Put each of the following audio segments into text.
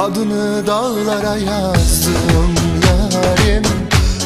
Adını dağlara yazdım yarim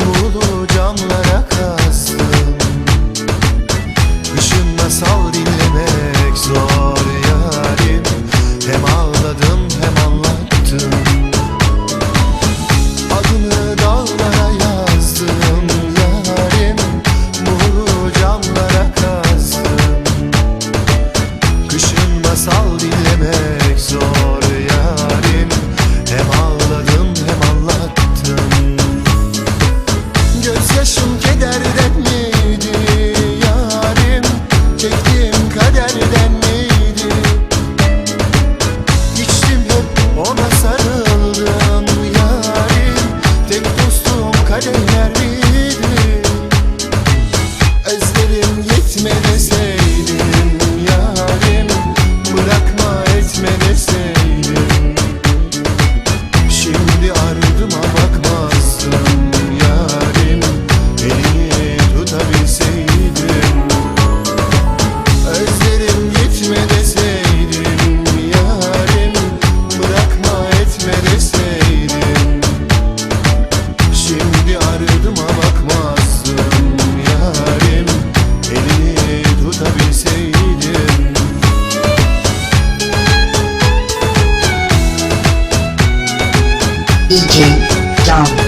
Nurlu camlara kazdım Işınla savrulmak zor. Jump.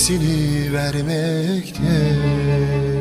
hepsini vermekte.